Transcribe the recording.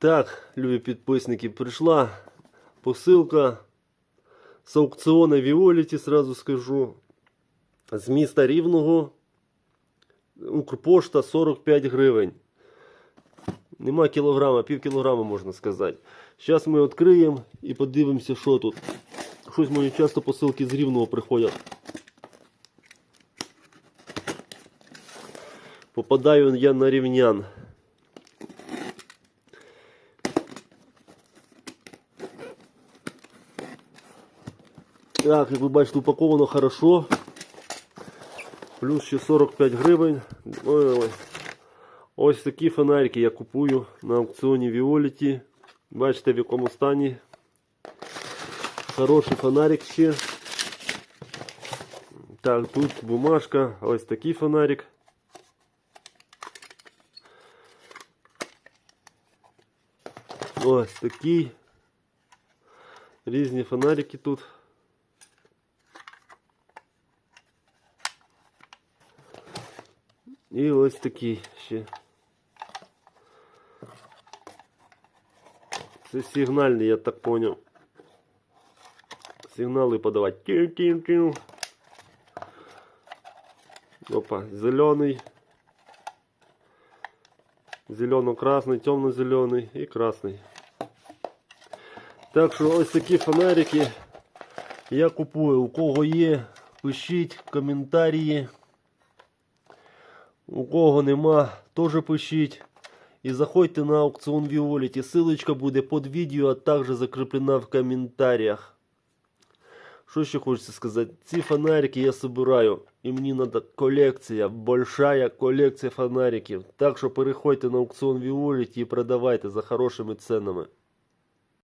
Так, любі підписники, прийшла посилка з аукціону Віоліті, сразу скажу. З міста Рівного. Укрпошта 45 гривень. Нема кілограма, пів кілограма можна сказати. Зараз ми відкриємо і подивимося, що тут. Щось мені часто посилки з Рівного приходять. Попадаю я на рівнян. Так, як ви бачите, упаковано хорошо. Плюс ще 45 гривень. Ой-ой. Ось такі фонарики я купую на аукціоні Violet. Бачите в якому стані. Хороший фонарик ще. Так, тут бумажка, ось такий фонарик. Ось такий. Різні фонарики тут. І ось такий ще. Це сигнальний, я так понял. Сигнали подавати. Тю-тю-тю. Опа, зеленый. Зелено-красний, темно-зелений і красний. Так що ось такі фонарики я купую. У кого є, пишіть коментарі. У кого нема, теж пишіть. І заходьте на аукціон Віоліті. Силочка буде під відео, а також закріплена в коментарях. Що ще хочеться сказати? Ці фонарики я собираю. І мені треба колекція, большая колекція фонариків. Так що переходьте на аукціон Віоліті і продавайте за хорошими ценами.